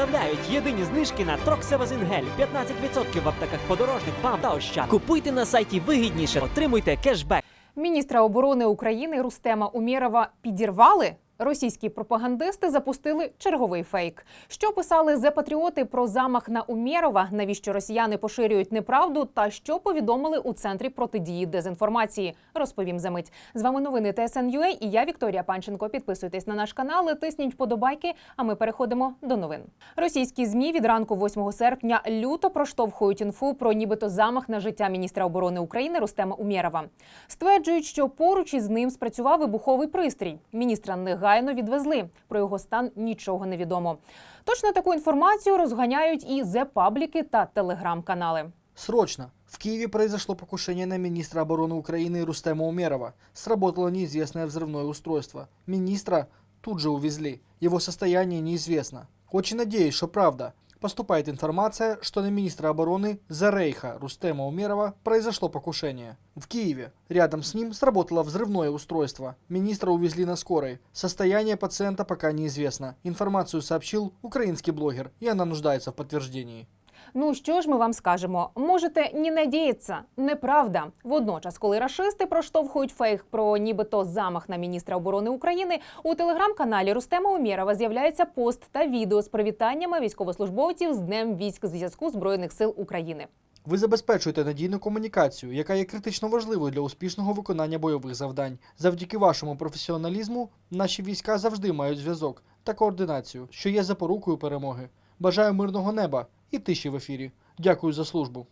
представляють єдині знижки на Троксевазингель 15% в аптеках подорожник, вам та Ощад. Купуйте на сайті вигідніше, отримуйте кешбек. Міністра оборони України Рустема Умєрова підірвали. Російські пропагандисти запустили черговий фейк. Що писали зе патріоти про замах на Умєрова, навіщо росіяни поширюють неправду, та що повідомили у центрі протидії дезінформації. Розповім за мить. З вами новини ТСН.UA і я Вікторія Панченко. Підписуйтесь на наш канал, тисніть вподобайки. А ми переходимо до новин. Російські змі від ранку 8 серпня люто проштовхують інфу про нібито замах на життя міністра оборони України Рустема Умєрова. Стверджують, що поруч із ним спрацював вибуховий пристрій. Міністра негайно відвезли. Про його стан нічого не відомо. Точно таку інформацію розганяють і зе пабліки та телеграм-канали. Срочно! В Киеве произошло покушение на министра обороны Украины Рустема Умерова. Сработало неизвестное взрывное устройство. Министра тут же увезли. Его состояние неизвестно. Очень надеюсь, что правда. Поступает информация, что на министра обороны Зарейха Рустема Умерова произошло покушение. В Киеве. Рядом с ним сработало взрывное устройство. Министра увезли на скорой. Состояние пациента пока неизвестно. Информацию сообщил украинский блогер, и она нуждается в подтверждении. Ну що ж ми вам скажемо? Можете не надіятися. Неправда. Водночас, коли рашисти проштовхують фейк про нібито замах на міністра оборони України, у телеграм-каналі Рустема Умєрова з'являється пост та відео з привітаннями військовослужбовців з Днем військ зв'язку збройних сил України. Ви забезпечуєте надійну комунікацію, яка є критично важливою для успішного виконання бойових завдань. Завдяки вашому професіоналізму наші війська завжди мають зв'язок та координацію, що є запорукою перемоги. Бажаю мирного неба і тиші в ефірі. Дякую за службу.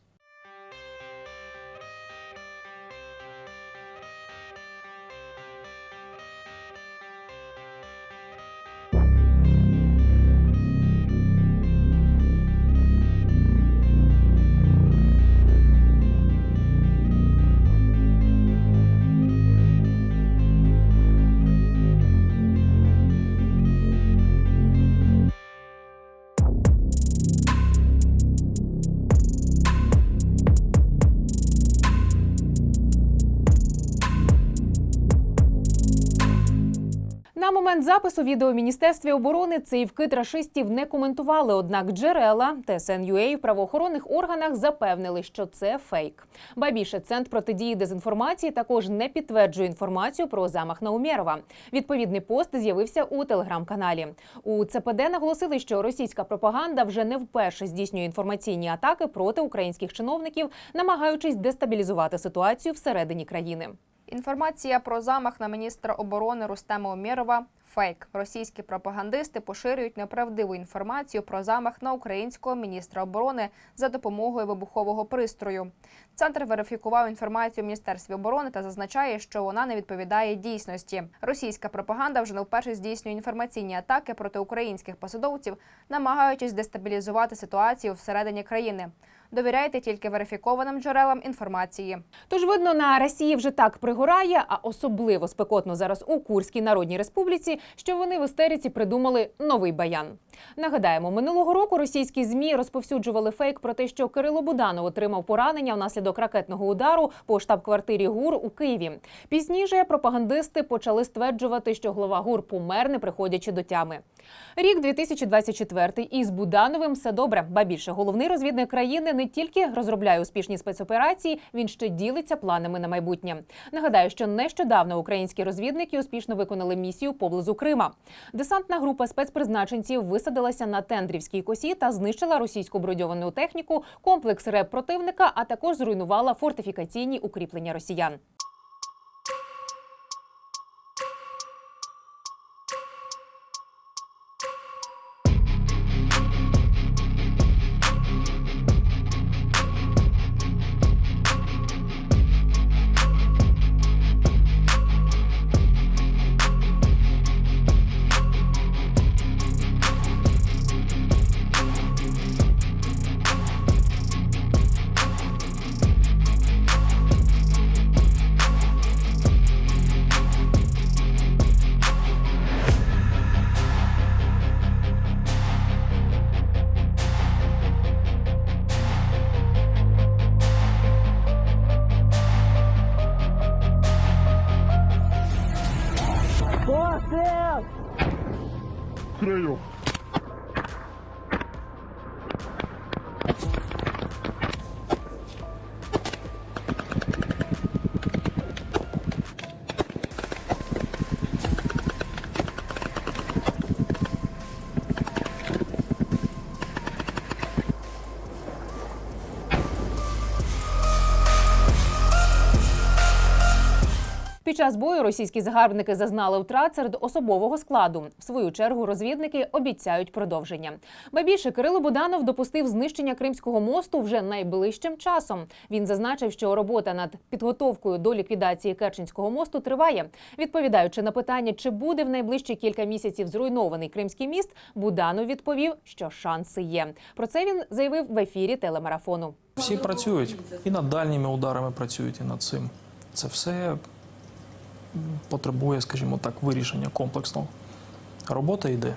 Момент запису відео Міністерстві оборони цей вкид рашистів не коментували. Однак джерела ТСН.UA в правоохоронних органах запевнили, що це фейк. Ба більше центр протидії дезінформації також не підтверджує інформацію про замах на Умєрова. Відповідний пост з'явився у телеграм-каналі. У ЦПД наголосили, що російська пропаганда вже не вперше здійснює інформаційні атаки проти українських чиновників, намагаючись дестабілізувати ситуацію всередині країни. Інформація про замах на міністра оборони Рустема Умєрова – фейк. Російські пропагандисти поширюють неправдиву інформацію про замах на українського міністра оборони за допомогою вибухового пристрою. Центр верифікував інформацію в Міністерстві оборони та зазначає, що вона не відповідає дійсності. Російська пропаганда вже не вперше здійснює інформаційні атаки проти українських посадовців, намагаючись дестабілізувати ситуацію всередині країни. Довіряйте тільки верифікованим джерелам інформації. Тож видно, на Росії вже так пригорає, а особливо спекотно зараз у Курській Народній Республіці, що вони в істериці придумали новий баян. Нагадаємо, минулого року російські змі розповсюджували фейк про те, що Кирило Буданов отримав поранення внаслідок ракетного удару по штаб-квартирі ГУР у Києві. Пізніше пропагандисти почали стверджувати, що глава ГУР помер, не приходячи до тями. Рік 2024 і з Будановим все добре. Ба більше головний розвідник країни не тільки розробляє успішні спецоперації, він ще ділиться планами на майбутнє. Нагадаю, що нещодавно українські розвідники успішно виконали місію поблизу Крима. Десантна група спецпризначенців висадилася на Тендрівській косі та знищила російську броньовану техніку, комплекс РЕП противника, а також зруйнувала фортифікаційні укріплення росіян. Час бою російські загарбники зазнали втрат серед особового складу. В свою чергу розвідники обіцяють продовження. Ба більше Кирило Буданов допустив знищення Кримського мосту вже найближчим часом. Він зазначив, що робота над підготовкою до ліквідації Керченського мосту триває. Відповідаючи на питання, чи буде в найближчі кілька місяців зруйнований Кримський міст, Буданов відповів, що шанси є. Про це він заявив в ефірі телемарафону. Всі працюють і над дальніми ударами працюють, і над цим. Це все потребує, скажімо так, вирішення комплексного. Робота йде.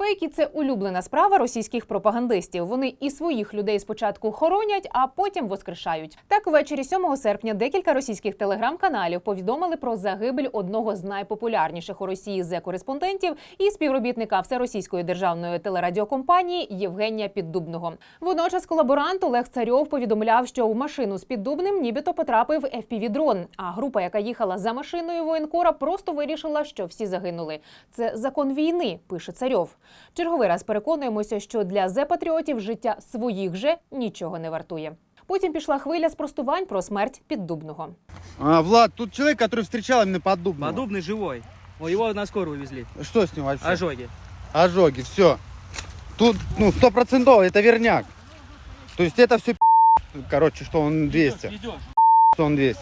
Фейки це улюблена справа російських пропагандистів. Вони і своїх людей спочатку хоронять, а потім воскрешають. Так, ввечері 7 серпня декілька російських телеграм-каналів повідомили про загибель одного з найпопулярніших у Росії зе-кореспондентів і співробітника всеросійської державної телерадіокомпанії Євгенія Піддубного. Водночас колаборант Олег Царьов повідомляв, що в машину з Піддубним нібито потрапив FPV-дрон, а група, яка їхала за машиною воєнкора, просто вирішила, що всі загинули. Це закон війни, пише Царьов. Черговий раз переконуємося, що для зе-патріотів життя своїх же нічого не вартує. Потім пішла хвиля спростувань про смерть Піддубного. А, Влад, тут человек, который встречал именно поддубного. Подобный живой. О, его на скорую везли. Что с ним вообще? Ожоги. Ожоги, все. Тут, ну, стопроцентово, это верняк. То есть это все короче, что он 200. Что он 200.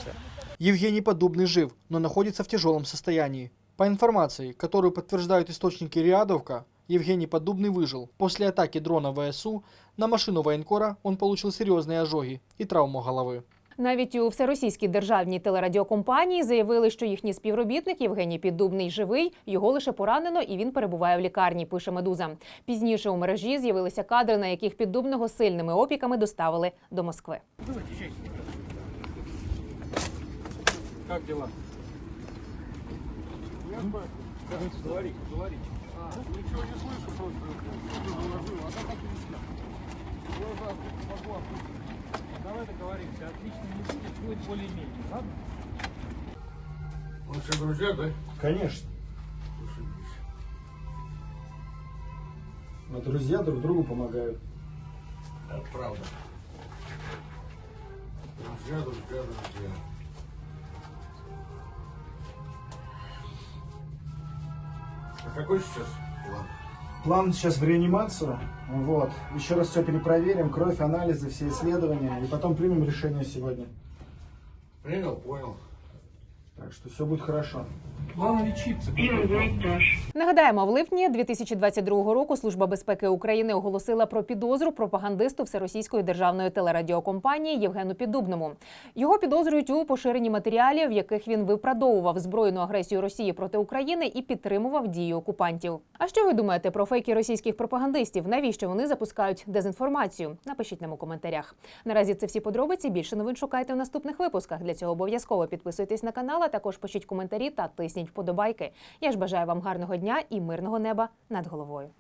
Евгений Поддубный жив, но находится в тяжелом состоянии. По информации, которую подтверждают источники Риадовка, Евгений Поддубный выжил. После атаки дрона ВСУ на машину военкора он получил серьезные ожоги и травму головы. Навіть у всеросійській державній телерадіокомпанії заявили, що їхній співробітник Євгеній Піддубний живий, його лише поранено, і він перебуває в лікарні. Пише медуза. Пізніше у мережі з'явилися кадри, на яких піддубного сильними опіками доставили до Москви. Ничего не слышу просто. Заложил, а так отлично. Другой раз могу опустить. Давай договоримся, отлично не будет, будет более-менее, ладно? Он друзья, да? Конечно. Но друзья друг другу помогают. Это правда. Друзья, друзья, друзья. А какой сейчас план? План сейчас в реанимацию. Вот. Еще раз все перепроверим. Кровь, анализы, все исследования. И потом примем решение сегодня. Принял, понял. Так что все будет хорошо. Нагадаємо, в липні 2022 року Служба безпеки України оголосила про підозру пропагандисту всеросійської державної телерадіокомпанії Євгену Піддубному. Його підозрюють у поширенні матеріалів, в яких він виправдовував збройну агресію Росії проти України і підтримував дії окупантів. А що ви думаєте про фейки російських пропагандистів? Навіщо вони запускають дезінформацію? Напишіть нам у коментарях. Наразі це всі подробиці. Більше новин шукайте в наступних випусках. Для цього обов'язково підписуйтесь на канал, також пишіть коментарі та тисніть вподобайки. Я ж бажаю вам гарного дня і мирного неба над головою.